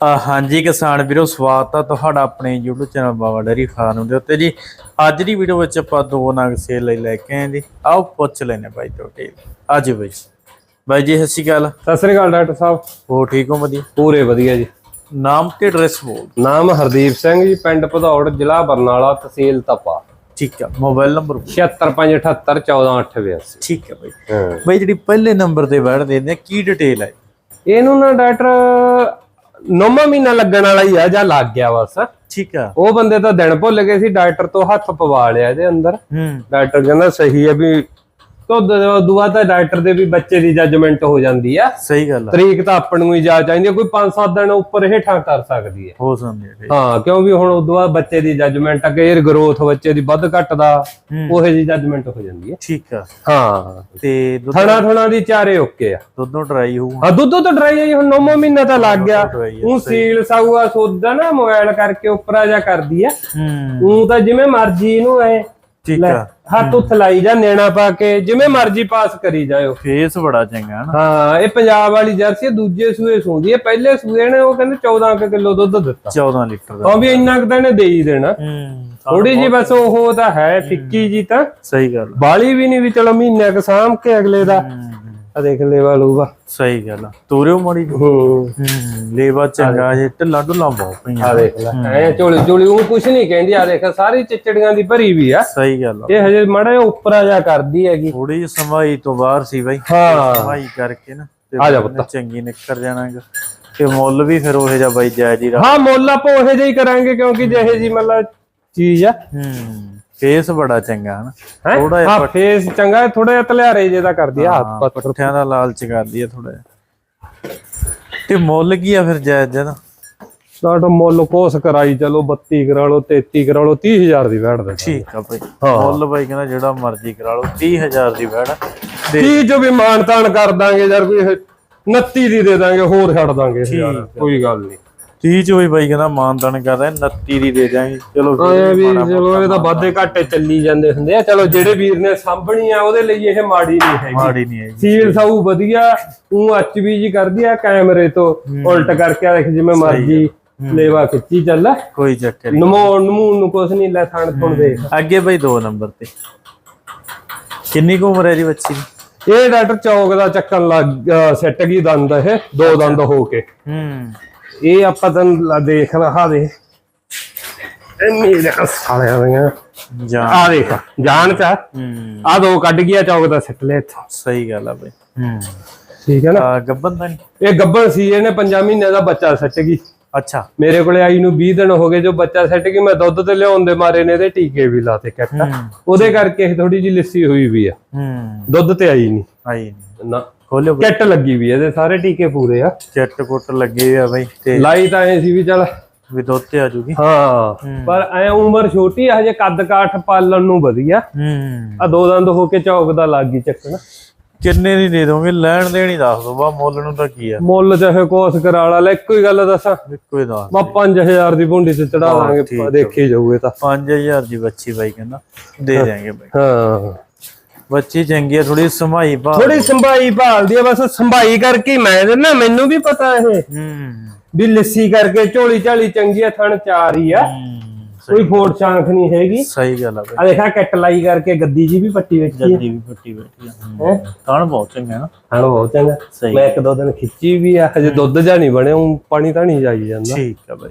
ਹਾਂਜੀ ਕਿਸਾਨ ਵੀਰੋ ਸਵਾਗਤ ਆ ਤੁਹਾਡਾ ਆਪਣੇ YouTube channel Baba dairy farm ਦੇ ਉੱਤੇ ਜੀ। ਅੱਜ ਦੀ ਵੀਡੀਓ ਵਿੱਚ ਆਪਾਂ ਦੋ ਨਗ ਸੇਲ ਲਈ ਲੈ ਕੇ ਆਏ ਜੀ। ਆਓ ਪੁੱਛ ਲੈਨੇ ਬਾਈ ਤੋਂ ਢੇਲ ਅੱਜ ਬਾਈ। ਬਾਈ ਜੀ ਸਤਿ ਸ਼੍ਰੀ ਅਕਾਲ। ਸਤਿ ਸ੍ਰੀ ਅਕਾਲ ਡਾਕਟਰ ਸਾਹਿਬ। ਹੋ ਠੀਕ ਹੋ ਵਧੀਆ? ਪੂਰੇ ਵਧੀਆ ਜੀ। ਨਾਮ ਤੇ ਐਡਰੈਸ ਬੋਲ ਨਾਮ ਹਰਦੀਪ ਸਿੰਘ ਜੀ ਪਿੰਡ ਭਦੌੜ ਜ਼ਿਲ੍ਹਾ ਬਰਨਾਲਾ ਤਹਿਸੀਲ ਤਪਾ। ਠੀਕ ਆ ਮੋਬਾਈਲ ਨੰਬਰ 7558714882 ਠੀਕ ਆ ਬਾਈ। ਬਾਈ ਜਿਹੜੀ ਪਹਿਲੇ ਨੰਬਰ ਤੇ ਦਿੰਦੇ ਆ ਕੀ ਡਿਟੇਲ ਹੈ ਇਹਨੂੰ ਨਾ ਡਾਕਟਰ ਨੌਵਾਂ ਮਹੀਨਾ ਲੱਗਣ ਵਾਲਾ ਹੀ ਆ ਜਾਂ ਲੱਗ ਗਿਆ ਬਸ। ਠੀਕ ਆ। ਉਹ ਬੰਦੇ ਤਾਂ ਦਿਨ ਭੁੱਲ ਗਏ ਸੀ ਡਾਕਟਰ ਤੋਂ ਹੱਥ ਪਵਾ ਲਿਆ ਇਹਦੇ ਅੰਦਰ। ਹੂੰ। ਡਾਕਟਰ ਕਹਿੰਦਾ ਸਹੀ ਹੈ ਵੀ ਤੋਂ ਦੁਆ ਤਾਂ ਡਾਕਟਰ ਦੇ ਵੀ ਬੱਚੇ ਦੀ ਜੱਜਮੈਂਟ ਹੋ ਜਾਂਦੀ ਆ। ਸਹੀ ਗੱਲ ਆ। ਤਰੀਕ ਤਾਂ ਆਪਾਂ ਨੂੰ ਹੀ ਜਾ ਚਾਹੀਦੀ ਕੋਈ 5-7 ਦਿਨ ਉੱਪਰ ਹੇਠਾਂ ਕਰ ਸਕਦੀ ਹੈ ਹੋ ਸਕਦੀ ਹੈ ਹਾਂ ਕਿਉਂ ਵੀ ਹੁਣ ਉਦੋਂ ਬਾਅਦ ਬੱਚੇ ਦੀ ਜੱਜਮੈਂਟ ਅੱਗੇ ਇਹ ਗਰੋਥ ਬੱਚੇ ਦੀ ਵੱਧ ਘੱਟ ਦਾ ਉਹੇ ਜੀ ਜੱਜਮੈਂਟ ਹੋ ਜਾਂਦੀ ਹੈ ਠੀਕ ਆ। ਹਾਂ। ਤੇ ਥਣਾ ਥਣਾ ਦੀ ਚਾਰੇ ਓਕੇ ਆ। ਦੁੱਧੋਂ ਡਰਾਈ ਹੋਊ। ਹਾਂ ਦੁੱਧ ਤਾਂ ਡਰਾਈ ਆਈ ਹੁਣ 9 ਮਹੀਨਾ ਤਾਂ ਲੱਗ ਗਿਆ। ਉਹ ਸੀਲ ਸਾਊਆ ਸੋਦਾ ਨਾ ਮੋਬਾਈਲ ਕਰਕੇ ਉੱਪਰਾ ਜਾ ਕਰਦੀ ਆ। ਹੂੰ। ਉਹ ਤਾਂ ਜਿਵੇਂ ਮਰਜ਼ੀ ਇਹਨੂੰ ਐ ਠੀਕ ਆ। ਹੱਥ ਉੱਥ ਲਾਈ ਜਾ ਨੇਣਾ ਪਾ ਕੇ ਜਿਵੇਂ ਮਰਜ਼ੀ ਪਾਸ ਕਰੀ ਜਾਇਓ। ਫੇਸ ਬੜਾ ਚੰਗਾ ਨਾ। ਹਾਂ ਇਹ ਪੰਜਾਬ ਵਾਲੀ ਜਰਸੀ ਦੂਜੇ ਸੂਏ ਸੂੰਦੀ ਹੈ ਪਹਿਲੇ ਸੂਏ ਨੇ ਉਹ ਕਹਿੰਦੇ 14 ਕਿਲੋ ਦੁੱਧ ਦਿੱਤਾ। 14 ਲੀਟਰ ਦਾ। ਉਹ ਵੀ ਇੰਨਾ ਕੁ ਤਾਂ ਇਹਨੇ ਦੇ ਹੀ ਦੇਣਾ। ਹੂੰ ਥੋੜੀ ਜੀ ਬਸ ਉਹ ਤਾਂ ਹੈ ਫਿੱਕੀ ਜੀ ਤਾਂ। ਸਹੀ ਗੱਲ। ਬਾਲੀ ਵੀ ਨਹੀਂ ਵੀ ਚਲੋ ਮਹੀਨੇ ਕ ਸਾਂਭ ਕੇ ਅਗਲੇ ਦਾ। ਆ ਦੇਖ ਲੈ ਵਾਲੂਗਾ ਸਹੀ ਗੱਲ ਆ। ਤੋਰਿਓ ਮੜੀ ਹੂੰ। ਲੇਵਾ ਚੰਗਾ ਜੇ ਢਿੱਲਾ ਢੁੱਲਾ ਬਹੁਤ ਆ ਪਈਆਂ ਦੇਖ ਲੈ। ਐ ਝੋਲੀ ਝੋਲੀ ਉਹ ਕੁਛ ਨਹੀਂ ਕਹਿੰਦੀ ਆ ਦੇਖ ਸਾਰੀ ਚਿਚੜੀਆਂ ਦੀ ਭਰੀ ਵੀ ਆ। ਸਹੀ ਗੱਲ ਆ। ਇਹ ਹਜੇ ਮੜਾ ਉੱਪਰਾ ਜਾ ਕਰਦੀ ਹੈਗੀ। ਥੋੜੀ ਜਿਹੀ ਸਮਾਈ ਤੋਂ ਬਾਹਰ ਸੀ ਬਾਈ। ਹਾਂ। ਸਮਾਈ ਕਰਕੇ ਨਾ ਤੇ ਆ ਜਾ ਉਹਨੇ ਚੰਗੀ ਨਿਕਲ ਜਾਣਾਗਾ। ਤੇ ਮੁੱਲ ਵੀ ਫਿਰ ਉਹੇ ਜਿਹਾ ਬਾਈ ਜਾਇਜ਼ ਹੀ ਰਾ ਹਾਂ ਮੁੱਲ ਆਪਾਂ ਉਹੇ ਜਿਹਾ ਹੀ ਕਰਾਂਗੇ ਕਿਉਂਕਿ ਜਿਹੇ ਜੀ ਮਤਲਬ ਚੀਜ਼ ਆ। ਹੂੰ। ਫੇਸ ਬੜਾ ਚੰਗਾ ਹਨਾ? ਹੈਂ? ਥੋੜਾ ਜਿਹਾ ਹਾਂ ਫੇਸ ਚੰਗਾ ਥੋੜਾ ਜਿਹਾ ਤਲਿਆਰੇ ਜੇ ਦਾ ਕਰਦੀ ਆ ਹੱਥ ਪੱਠਿਆਂ ਦਾ ਲਾਲਚ ਕਰਦੀ ਆ ਥੋੜਾ ਜਿਹਾ। ਤੇ ਮੁੱਲ ਕੀ ਆ ਫਿਰ ਜਾਇਜ਼ ਜਦਾ ਸਾਡਾ ਮੁੱਲ ਕੋਸ ਕਰਾਈ ਚਲੋ 32 ਕਰਾ ਲਓ 33 ਕਰਾ ਲਓ 30000 ਦੀ ਵੈਟ ਦੇ ਠੀਕ ਆ ਹਾਂ। ਮੁੱਲ ਬਾਈ ਕਹਿੰਦਾ ਜਿਹੜਾ ਮਰਜ਼ੀ ਕਰਾ ਲਓ 30000 ਦੀ। ਤੇ 30 ਜੋ ਵੀ ਮਾਨ ਤਾਨ ਕਰ ਦਾਂਗੇ ਯਾਰ ਕੋਈ 29 ਦੀ ਦੇ ਦਾਂਗੇ ਹੋਰ ਛੱਡ ਦਾਂਗੇ ਯਾਰ ਕੋਈ ਗੱਲ ਨਹੀਂ। 30 ਚ ਵੀ ਬਾਈ ਕਹਿੰਦਾ ਮਾਨਦਾਨ ਕਰਦਾ 29 ਦੀ ਦੇ ਦਾਂਗੇ ਚਲੋ ਆਏ ਵੀ ਚਲੋ ਇਹ ਤਾਂ ਵਾਧੇ ਘਾਟੇ ਚੱਲੀ ਜਾਂਦੇ ਹੁੰਦੇ ਆ। ਚਲੋ ਜਿਹੜੇ ਵੀਰ ਨੇ ਸਾਂਭਣੀ ਆ ਉਹਦੇ ਲਈ ਇਹ ਮਾੜੀ ਨਹੀਂ ਹੈਗੀ। ਮਾੜੀ ਨਹੀਂ ਹੈਗੀ। ਸੀਲ ਸਾਊ ਵਧੀਆ ਉਹ ਐਚਬੀ ਜੀ ਕਰਦੀ ਆ ਕੈਮਰੇ ਤੋਂ ਉਲਟ ਕਰਕੇ ਦੇਖ ਜਿਵੇਂ ਮਰਜ਼ੀ ਲੇਵਾ ਖਿੱਚੀ ਚੱਲ। ਕੋਈ ਚੱਕਰ ਨੀ। ਨਮੋਣ ਨੂੰ ਕੁਛ ਨਹੀਂ ਲੈ ਥਣ ਥੁਣ ਦੇਖ। ਅੱਗੇ ਬਾਈ 2 ਨੰਬਰ ਤੇ। ਕਿੰਨੀ ਕੁ ਉਮਰ ਹੈ ਜੀ ਬੱਚੀ ਦੀ? ਇਹ ਡਾਕਟਰ ਚੌਕ ਦਾ ਚੱਕਣ ਲੱਗ ਸੈੱਟ ਗਈ ਦੰਦ ਇਹ ਦੋ ਦੰਦ ਹੋ ਕੇ। ਹੂੰ। ਇਹ ਆਪਾਂ ਤਾਂ ਲ- ਦੇਖ ਰਹਾ ਦੇ ਇੰਨੀ ਦੇਖ ਸਾਲਿਆਂ ਦੀਆਂ। ਜਾਂ ਆ ਦੇਖ ਜਾਣ ਚ ਆ ਦੋ ਕੱਢ ਗਿਆ ਚੌਕ ਦਾ ਸਿੱਟ ਲਿਆ ਇੱਥੋਂ। ਸਹੀ ਗੱਲ ਆ ਬਾਈ। ਹੂੰ। ਠੀਕ ਹੈ ਨਾ? ਗੱਬਨ ਤਾਂ ਇਹ ਗੱਬਰ ਸੀ ਇਹਨੇ ਪੰਜਾਂ ਮਹੀਨਿਆਂ ਦਾ ਬੱਚਾ ਸੱਟ ਗਈ। ਅੱਛਾ। ਮੇਰੇ ਕੋਲੇ ਆਈ ਨੂੰ 20 ਦਿਨ ਹੋ ਗਏ ਜੋ ਬੱਚਾ ਸੱਟ ਗਈ ਮੈਂ ਦੁੱਧ ਤੇ ਲਿਆਉਣ ਦੇ ਮਾਰੇ ਨੇ ਇਹਦੇ ਟੀਕੇ ਵੀ ਲਾਤੇ ਹੂੰ। ਉਹਦੇ ਕਰਕੇ ਥੋੜੀ ਜਿਹੀ ਲਿੱਸੀ ਹੋਈ ਵੀ ਆ। ਹੂੰ। ਦੁੱਧ ਤੇ ਆਈ ਨਹੀਂ। ਆਈ ਨਹੀਂ। ਨਾ। ਖੋਲਿਓ ਕਿੱਟ ਲੱਗੀ ਵੀ ਇਹਦੇ ਸਾਰੇ ਟੀਕੇ ਪੂਰੇ ਆ। ਚਿੱਟ ਕੁੱਟ ਲੱਗੇ ਆ ਬਾਈ ਤੇ ਲਾਈ ਤਾਂ ਐ ਸੀ ਵੀ ਚੱਲ। ਵੀ ਦੁੱਧ ਤੇ ਆ ਜੂਗੀ। ਹਾਂ ਪਰ ਐ ਉਮਰ ਛੋਟੀ ਆ ਹਜੇ ਕੱਦ ਕਾਠ ਪਾਲਣ ਨੂੰ ਵਧੀਆ। ਹੂੰ। ਆ ਦੋ ਦੰਦ ਹੋ ਕੇ ਚੌਕ ਦਾ ਲੱਗ ਗਈ ਚੱਕਣ। ਕਿੰਨੇ ਦੀ ਦੇ ਦੋਗੇ? ਲੈਣ ਦੇਣ ਹੀ ਦੱਸ ਦੋ ਬਾ ਮੁੱਲ ਨੂੰ ਤਾਂ ਕੀ ਆ? ਮੁੱਲ ਚਾਹੇ ਕੋਸ ਕਰਾ ਲਾ ਇੱਕੋ ਹੀ ਗੱਲ ਦੱਸਾਂ। ਇੱਕੋ ਹੀ ਦੱਸ ਬਾ 5000 ਦੀ ਬੁੰਡੀ ਤੇ ਚੜਾ ਦਾਂਗੇ ਦੇਖੀ ਜਾਊਗੇ ਤਾਂ। 5000 ਦੀ ਬੱਚੀ ਬਾਈ ਕਹਿੰਦਾ ਦੇ ਦਿਆਂਗੇ ਬਾਈ। ਹਾਂ। ਬੱਚੀ ਚੰਗੀ ਆ ਥੋੜੀ ਸਮਾਈ ਭਾ ਥੋੜੀ ਸੰਭਾਈ ਭਾਲਦੀ ਆ ਬਸ ਸੰਭਾਈ ਕਰਕੇ ਹੀ ਮੈਂ ਦਿੰਦਾ ਮੈਨੂੰ ਵੀ ਪਤਾ ਇਹ। ਹੂੰ। ਵੀ ਲੱਸੀ ਕਰਕੇ ਝੋਲੀ ਝਾਲੀ ਚੰਗੀ ਆ ਥਣ ਚਾਰ ਹੀ ਆ। ਕੋਈ ਫੋਟ ਸ਼ਾਂਖ ਨਹੀਂ ਹੈਗੀ। ਸਹੀ ਗੱਲ ਆ ਬਾਈ ਆ ਦੇਖਾ ਕੱਟ ਲਾਈ ਕਰਕੇ ਗੱਦੀ ਜੀ ਵੀ ਪੱਟੀ ਆ। ਜੱਦੀ ਵੀ ਫੱਟੀ ਬੈਠੀ ਆ। ਬਹੁਤ ਚੰਗਾ ਨਾ। ਬਹੁਤ ਚੰਗਾ ਮੈਂ ਇੱਕ ਦੋ ਦਿਨ ਖਿੱਚੀ ਵੀ ਆ ਹਜੇ ਦੁੱਧ ਜਾ ਨਹੀਂ ਬਣਿਆ ਪਾਣੀ ਤਾਂ ਨਹੀਂ ਜਾਈ ਜਾਂਦਾ। ਠੀਕ ਆ ਬਾਈ।